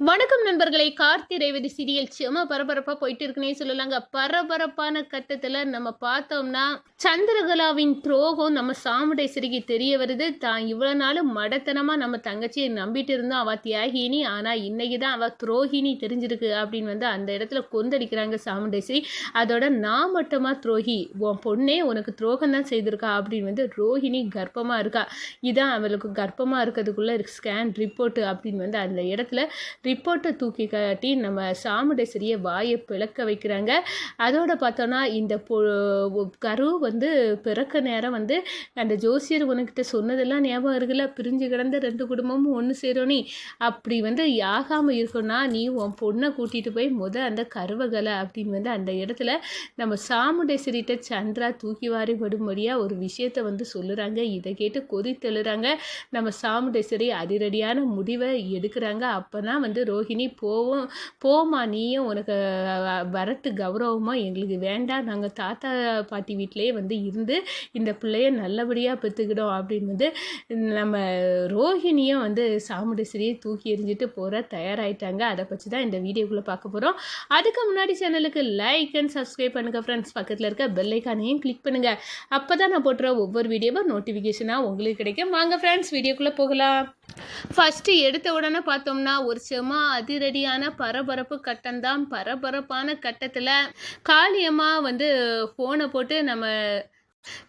வணக்கம் நண்பர்களை. கார்த்தி ரேவதி சீரியல் செம பரபரப்பாக போயிட்டு இருக்குன்னே சொல்லலாங்க. பரபரப்பான கட்டத்தில் நம்ம பார்த்தோம்னா சந்திரகலாவின் துரோகம் நம்ம சாமுடேஸ்வரிக்கு தெரிய வருது. தான் இவ்வளோ நாள் மடத்தனமாக நம்ம தங்கச்சியை நம்பிட்டு இருந்தோம். அவள் தியாகினி ஆனால் இன்னைக்கு தான் அவள் துரோகினி தெரிஞ்சிருக்கு அப்படின்னு வந்து அந்த இடத்துல கொந்தளிக்கிறாங்க சாமுண்டேஸ்வரி அதோட நான் மட்டுமா துரோகி? உன் பொண்ணே உனக்கு துரோகம் தான் செய்திருக்கா அப்படின்னு வந்து ரோஹிணி கர்ப்பமாக இருக்கா. இதான் அவளுக்கு கர்ப்பமாக இருக்கிறதுக்குள்ள ஸ்கேன் ரிப்போர்ட்டு அப்படின்னு வந்து அந்த இடத்துல ரிப்போர்ட்டை தூக்கி காட்டி நம்ம சாமுண்டேஸ்வரியை வாயை பிளக்க வைக்கிறாங்க. அதோட பார்த்தோன்னா இந்த பொ கரு வந்து பிறக்க நேரம் வந்து அந்த ஜோசியர் உனக்கிட்ட சொன்னதெல்லாம் ஞாபகம் இருக்குல்ல? பிரிஞ்சு கிடந்த ரெண்டு குடும்பமும் ஒன்று சேரும் அப்படி வந்து ஆகாமல் இருக்கணும்னா நீ உன் பொண்ணை கூட்டிகிட்டு போய் முத அந்த கருவகலை அப்படின்னு வந்து அந்த இடத்துல நம்ம சாமுண்டேஸ்வரிட்ட சந்திரா தூக்கி வாரி விடும்படியாக ஒரு விஷயத்த வந்து சொல்லுறாங்க. இதை கேட்டு கொதி தெழுறாங்க நம்ம சாமுடேஸ்வரி அதிரடியான முடிவை எடுக்கிறாங்க. அப்போ தான் வந்து ரோஹிணி போவோம் போமா நீயும் உனக்கு வரட்டு கௌரவமாக எங்களுக்கு வேண்டாம் நாங்கள் தாத்தா பாட்டி வீட்டிலே வந்து இருந்து இந்த பிள்ளைய நல்லபடியாக பெற்றுக்கிட்டோம் அப்படின்னு வந்து நம்ம ரோஹிணியும் வந்து சாமுண்டேஸ்வரியை தூக்கி எறிஞ்சிட்டு போகிற தயாராகிட்டாங்க அதை பற்றி தான் இந்த வீடியோக்குள்ளே பார்க்க போகிறோம் அதுக்கு முன்னாடி சேனலுக்கு லைக் அண்ட் சப்ஸ்கிரைப் பண்ணுங்கள் ஃப்ரெண்ட்ஸ் பக்கத்தில் இருக்க பெல்லைக்கானையும் கிளிக் பண்ணுங்கள் அப்போ தான் நான் போட்டுற ஒவ்வொரு வீடியோவும் நோட்டிஃபிகேஷனாக உங்களுக்கு கிடைக்கும். வாங்க ஃப்ரெண்ட்ஸ் வீடியோக்குள்ளே போகலாம். ஃபஸ்ட்டு எடுத்த உடனே பார்த்தோம்னா ஒரு செம அதிரடியான பரபரப்பு கட்டம்தான் பரபரப்பான கட்டத்தில் காளியம்மா வந்து ஃபோனை போட்டு நம்ம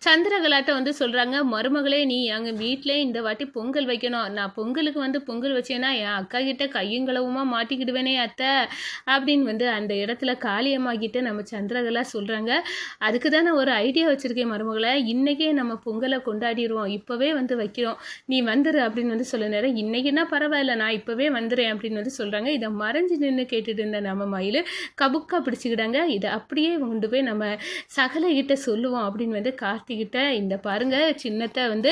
சந்திரகலாட்ட வந்து சொல்கிறாங்க மருமகளே நீ எங்கள் வீட்டிலே இந்த வாட்டி பொங்கல் வைக்கணும். நான் பொங்கலுக்கு வந்து பொங்கல் வச்சேன்னா என் அக்கா கிட்ட கையுங்களவுமா மாட்டிக்கிடுவேனே அத்தை அப்படின்னு வந்து அந்த இடத்துல காளியம்மா நம்ம சந்திரகலா சொல்கிறாங்க அதுக்கு தான் நான் ஒரு ஐடியா வச்சுருக்கேன் மருமகளை. இன்றைக்கே நம்ம பொங்கலை கொண்டாடிடுவோம். இப்போவே வந்து வைக்கிறோம். நீ வந்துரு அப்படின்னு வந்து சொல்ல நேரம். இன்றைக்கினா பரவாயில்ல நான் இப்போவே வந்துடுறேன் அப்படின்னு வந்து சொல்கிறாங்க இதை மறைஞ்சு நின்று கேட்டுட்டு இருந்த நம்ம மயில் கபுக்கா பிடிச்சிக்கிட்டாங்க. இதை அப்படியே கொண்டு போய் நம்ம சகல கிட்ட சொல்லுவோம் அப்படின்னு வந்து கார்த்திகிட்ட இந்த பாருங்க சின்னத்தை வந்து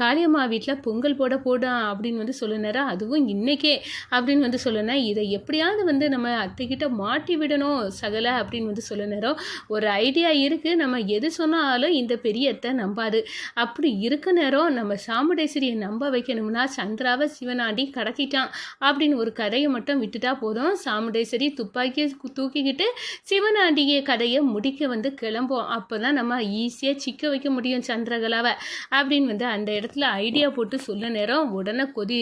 காளியம்மா வீட்டில் பொங்கல் போட போடும் அப்படின்னு வந்து சொல்லுனாரா. அதுவும் இன்னைக்கே அப்படின்னு வந்து சொல்லுனேன் இதை எப்படியாவது வந்து நம்ம அத்தைக்கிட்ட மாட்டி விடணும் சகல அப்படின்னு வந்து சொல்லுனாரோ. ஒரு ஐடியா இருக்குது நம்ம எது சொன்னாலும் இந்த பெரியத்தை நம்பாது. அப்படி இருக்க நேரம் நம்ம சாமுடேஸ்வரியை நம்ப வைக்கணும்னா சந்திராவை சிவனாண்டி கடத்திட்டான் அப்படின்னு ஒரு கதையை மட்டும் விட்டுட்டா போதும். சாமுடேஸ்வரி துப்பாக்கியை தூக்கிக்கிட்டு சிவனாண்டிய கதையை முடிக்க வந்து கிளம்போம் அப்போ தான் நம்ம ஈஸியாக சிக்க வைக்க முடியும் சந்திரகலாவை அப்படின்னு வந்து அந்த இடத்துல ஐடியா போட்டு சொல்ல நேரம் உடனே கொதி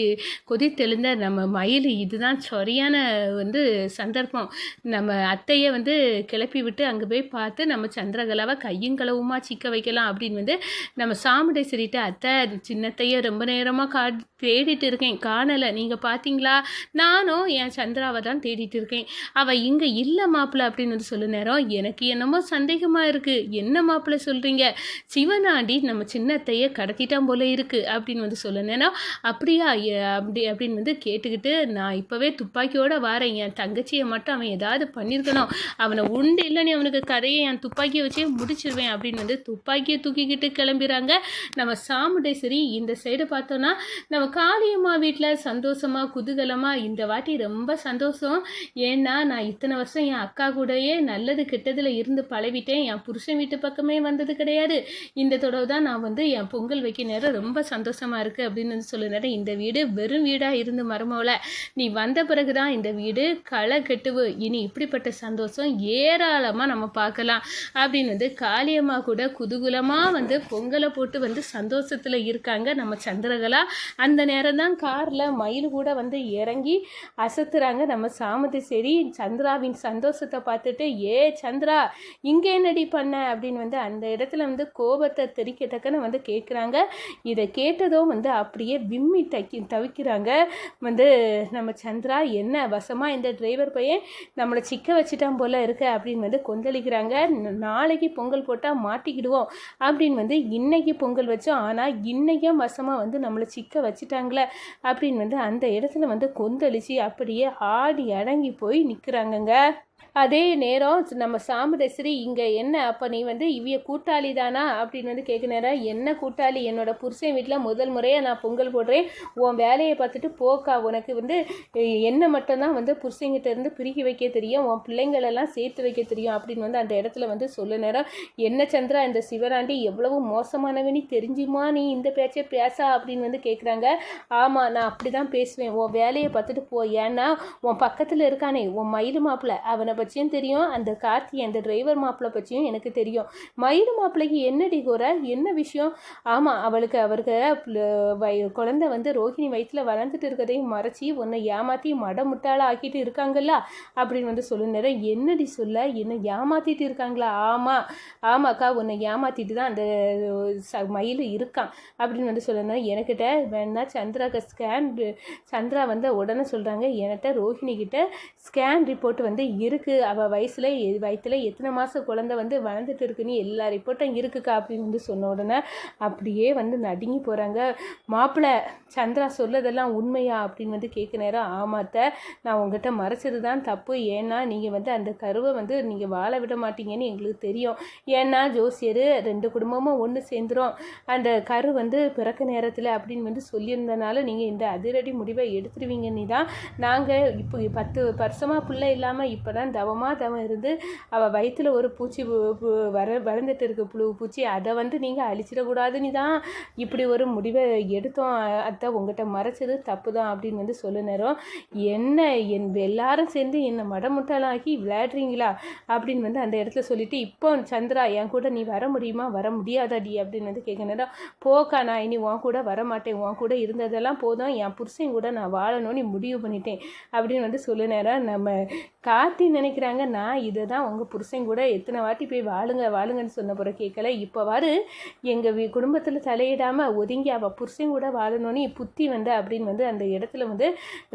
கொதி தெளிந்த நம்ம மயில் இதுதான் சரியான வந்து சந்தர்ப்பம். நம்ம அத்தையை வந்து கிளப்பி விட்டு அங்கே போய் பார்த்து நம்ம சந்திரகலாவை கையும் களவுமா சிக்க வைக்கலாம் அப்படின்னு வந்து நம்ம சாமுடேஸ்வரிட்ட அத்தை சின்னத்தையே ரொம்ப நேரமாக கா தேடிட்டு இருக்கேன். காணலை. நீங்கள் பார்த்தீங்களா நானும் என் சந்திராவை தான் தேடிட்டு இருக்கேன். அவள் இங்கே இல்லை மாப்பிள்ளை அப்படின்னு வந்து சொல்ல நேரம் எனக்கு என்னமோ சந்தேகமாக இருக்குது என்ன மாப்பிள்ளை சொல்கிறீங்க சிவனாண்டி நம்ம சின்னத்தையே கடத்திட்டான் போல இருக்குது அப்படின்னு வந்து சொல்லணுன்னா அப்படியா அப்படி அப்படின்னு வந்து கேட்டுக்கிட்டு நான் இப்போவே துப்பாக்கியோட வரேன். என் தங்கச்சியை மட்டும் அவன் ஏதாவது பண்ணியிருக்கணும் அவனை உண்டு இல்லைன்னு அவனுக்கு கதையை என் துப்பாக்கியை வச்சே முடிச்சிருவேன். அப்படின்னு வந்து துப்பாக்கியை தூக்கிக்கிட்டு கிளம்புறாங்க. நம்ம சாமுடேஸ்வரி இந்த சைடு பார்த்தோன்னா நம்ம காளியம்மா வீட்டில் சந்தோஷமாக குதூகலமாக இந்த வாட்டி ரொம்ப சந்தோஷம். ஏன்னா நான் இத்தனை வருஷம் என் அக்கா கூடயே நல்லது கெட்டதில் இருந்து பழவிட்டேன் என் புருஷன் வீட்டு பக்கமே வந்தது கிடையாது. கிடையாது. இந்த தடவை தான் நான் வந்து என் பொங்கல் வைக்க நேரம் ரொம்ப சந்தோஷமாக இருக்குது அப்படின்னு வந்து சொல்ல நேரம் இந்த வீடு வெறும் வீடாக இருந்து மருமவளை. நீ வந்த பிறகு தான் இந்த வீடு களை கெட்டுவு. இனி இப்படிப்பட்ட சந்தோஷம் ஏராளமாக நம்ம பார்க்கலாம். அப்படின்னு வந்து காளியம்மா கூட குதூகுலமாக வந்து பொங்கலை போட்டு வந்து சந்தோஷத்தில் இருக்காங்க நம்ம சந்திரகலா. அந்த நேரம் தான் காரில் மயில் கூட வந்து இறங்கி அசத்துறாங்க நம்ம சாமதி சரி சந்திராவின் சந்தோஷத்தை பார்த்துட்டு ஏ சந்திரா இங்கே என்னடி பண்ண? அப்படின்னு வந்து அந்த இடத்துல வந்து கோபத்தை தெரிக்கத்தக்கன்னு வந்து கேட்குறாங்க இதை கேட்டதும் வந்து அப்படியே விம்மி தக்கி தவிக்கிறாங்க. வந்து நம்ம சந்திரா என்ன வசமாக இந்த டிரைவர் பையன் நம்மளை சிக்க வச்சுட்டான் போல் இருக்க அப்படின்னு வந்து கொந்தளிக்கிறாங்க. நாளைக்கு பொங்கல் போட்டால் மாட்டிக்கிடுவோம் அப்படின்னு வந்து இன்றைக்கி பொங்கல் வச்சோம். ஆனால் இன்றைக்கும் வசமாக வந்து நம்மளை சிக்க வச்சுட்டாங்களே அப்படின்னு வந்து அந்த இடத்துல வந்து கொந்தளிச்சு அப்படியே ஆடி அடங்கி போய் நிற்கிறாங்கங்க அதே நேரம் நம்ம சாமுடேஸ்வரி இங்கே என்ன? அப்போ நீ வந்து இவிய கூட்டாளி தானா? அப்படின்னு வந்து கேட்க நேரம் என்ன கூட்டாளி? என்னோட புருஷன் வீட்டில் முதல் முறையாக நான் பொங்கல் போடுறேன். உன் வேலையை பார்த்துட்டு போக்கா. உனக்கு வந்து என்ன மட்டும்தான் வந்து புருஷங்கிட்ட இருந்து பிரிக்க வைக்க தெரியும். உன் பிள்ளைங்களெல்லாம் சேர்த்து வைக்க தெரியும். அப்படின்னு வந்து அந்த இடத்துல வந்து சொல்ல நேரம் என்ன சந்திரா இந்த சிவராண்டி எவ்வளவு மோசமானவனி தெரிஞ்சுமா? நீ இந்த பேச்சை பேசா? அப்படின்னு வந்து கேட்குறாங்க ஆமாம் நான் அப்படி தான் பேசுவேன். உன் வேலையை பார்த்துட்டு போ. ஏன்னா உன் பக்கத்தில் இருக்கானே உன் மயிலு மாப்பிள்ளை அவனை பற்றியும் தெரியும் அந்த கார்த்தி அந்த டிரைவர் மாப்பிள்ளை பற்றியும் எனக்கு தெரியும். மயில் மாப்பிள்ளைக்கு என்னடி குறை? என்ன விஷயம்? ஆமாம் அவளுக்கு அவருக்கு வய குழந்தை வந்து ரோஹிணி வயிற்றில் வளர்ந்துட்டு இருக்கிறதையும் மறைச்சி உன்னை ஏமாற்றி மடமுட்டாளா ஆக்கிட்டு இருக்காங்கல்ல? அப்படின்னு வந்து சொல்ல நேரம் என்னடி சொல்ல? என்ன ஏமாத்திட்டு இருக்காங்களா? ஆமாம் ஆமாக்கா உன்னை ஏமாத்திட்டு தான் அந்த ச மயில் இருக்கான் அப்படின்னு வந்து சொல்லணும் எனக்கிட்ட வேணா சந்திராக்கு ஸ்கேன் சந்திரா வந்து உடனே சொல்கிறாங்க என்கிட்ட ரோஹிணி கிட்ட ஸ்கேன் ரிப்போர்ட் வந்து இருக்குது அவள் வயசில் வயிற்றுல எத்தனை மாதம் குழந்தை வந்து வளர்ந்துட்டு இருக்குன்னு எல்லா ரிப்போர்ட்டும் இருக்குக்கா அப்படின்னு வந்து சொன்ன உடனே அப்படியே வந்து நடுங்கி போகிறாங்க மாப்பிள்ளை சந்திரா சொல்லதெல்லாம் உண்மையா அப்படின்னு வந்து கேட்க நேரம் ஆமாத்த நான் உங்ககிட்ட மறைச்சது தான் தப்பு. ஏன்னா நீங்கள் வந்து அந்த கருவை வந்து நீங்கள் வாழ விட மாட்டீங்கன்னு எங்களுக்கு தெரியும். ஏன்னா ஜோசியர் ரெண்டு குடும்பமும் ஒன்று சேர்ந்துரும். அந்த கரு வந்து பிறக்க நேரத்தில் அப்படின்னு வந்து சொல்லியிருந்தனால நீங்கள் இந்த அதிரடி முடிவை எடுத்துருவீங்கன்னு தான் நாங்கள் இப்போ பத்து வருஷமாக பிள்ளை இல்லாமல் இப்போ தான் தவமாக தவம் இருந்து அவள் வயிற்றில் ஒரு பூச்சி வர வளர்ந்துட்டு இருக்கு புழு பூச்சி அதை வந்து நீங்கள் அழிச்சிடக்கூடாதுன்னு தான் இப்படி ஒரு முடிவை எடுத்தோம். அத்தை உங்ககிட்ட மறைச்சது தப்பு தான் அப்படின்னு வந்து சொல்லுனரும் நேரம் என்ன என் எல்லாரும் சேர்ந்து என்னை மடமுட்டாளாக்கி விளையாடுறீங்களா அப்படின்னு வந்து அந்த இடத்துல சொல்லிட்டு இப்போ சந்திரா என் கூட நீ வர முடியுமா? வர முடியாதாடி அப்படின்னு வந்து கேட்க நேரம் போக்கா நான் இனி உன் கூட வர மாட்டேன் உன் கூட இருந்ததெல்லாம் போதும் என் புருஷன் கூட நான் வாழணும்னு முடிவு பண்ணிட்டேன் அப்படின்னு வந்து சொல்ல நேரம் நம்ம கார்த்தி நினைக்கிறாங்க நான் இதை தான் உங்கள் புருஷன் கூட எத்தனை வாட்டி போய் வாழுங்க வாழுங்கன்னு சொன்ன பிறகு கேட்கல. இப்போவாறு எங்கள் வீ குடும்பத்தில் தலையிடாமல் ஒதுங்கி அவள் புருஷன் கூட வாழணும்னு புத்தி வந்து அப்படின்னு வந்து அந்த இடத்துல வந்து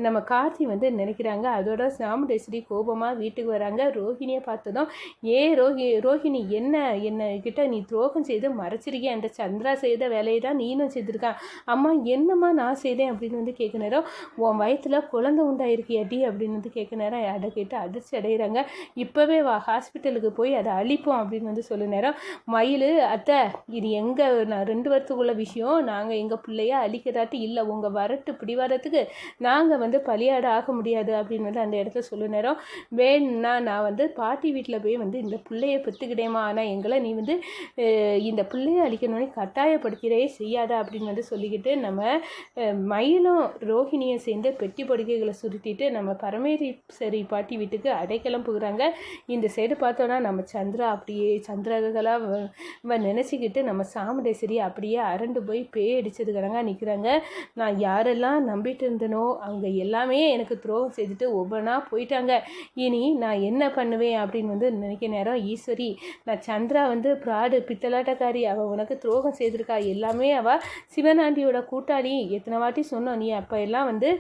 நம்ம கார்த்தி வந்து நினைக்கிறாங்க. அதோட சாமுண்டேஸ்வரி கோபமாக வீட்டுக்கு வராங்க. ரோஹிணியை பார்த்ததும் ஏ ரோஹி ரோஹிணி என்ன என்ன கிட்ட நீ துரோகம் செய்து மறைச்சிருக்கிய? அந்த சந்திரா செய்த வேலையை தான் நீனும் செய்திருக்கான். அம்மா என்னம்மா நான் செய்தேன்? அப்படின்னு வந்து கேட்க நேரம் உன் வயத்தில் குழந்தை உண்டாயிருக்கியாடி? அப்படின்னு வந்து கேட்க நேரம் அதை கேட்டு அதிர்ச்சி அடைகிறாங்க இப்போவே வா ஹாஸ்பிட்டலுக்கு போய் அதை அழிப்போம் அப்படின்னு வந்து சொல்லு நேரம் மயில் அத்தை இது எங்கள் நான் ரெண்டு வருஷத்துக்குள்ள விஷயம். நாங்கள் எங்கள் பிள்ளைய அழிக்கதாட்டி இல்லை. உங்கள் வரட்டு பிடிவாரத்துக்கு நாங்கள் வந்து பலியாட ஆக முடியாது. அப்படின்னு வந்து அந்த இடத்துல சொல்லு நேரம் வேணும்னா நான் வந்து பாட்டி வீட்டில் போய் வந்து இந்த பிள்ளைய பெற்றுக்கிட்டேமா ஆனால் எங்களை நீ வந்து இந்த பிள்ளைய அழிக்கணும்னு கட்டாயப்படுத்திடே செய்யாத. அப்படின்னு வந்து சொல்லிக்கிட்டு நம்ம மயிலும் ரோஹிணியும் சேர்ந்து பெட்டி படுக்கைகளை சுருட்டிட்டு நம்ம பரமேஸ்வரி பாட்டி வீட்டுக்கு அடைக்கலம் போகிறாங்க இந்த சைடு பார்த்தோன்னா நம்ம சந்திரா அப்படியே சந்திரகலாக நினச்சிக்கிட்டு நம்ம சாமுண்டேஸ்வரி அப்படியே அரண்டு போய் பேய் அடிச்சது நிற்கிறாங்க நான் யாரெல்லாம் நம்பிட்டு இருந்தனோ அவங்க எல்லாமே எனக்கு துரோகம் செய்துட்டு ஒவ்வொன்றா போயிட்டாங்க. இனி நான் என்ன பண்ணுவேன் அப்படின்னு வந்து நினைக்க நேரம் ஈஸ்வரி நான் சந்திரா வந்து ப்ராடு பித்தலாட்டக்காரி அவள் உனக்கு துரோகம் செய்திருக்கா? எல்லாமே அவள் சிவனாண்டியோட கூட்டாளி. எத்தனை வாட்டி சொன்னோம் நீ அப்போ எல்லாம் வந்து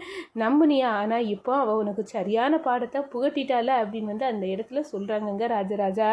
நம்புனியா? ஆனால் இப்போ அவள் உனக்கு சரியான பாடத்தை புகட்டிட்டால அப்படின்னு வந்து அந்த இடத்துல சொல்கிறாங்கங்க ராஜராஜா.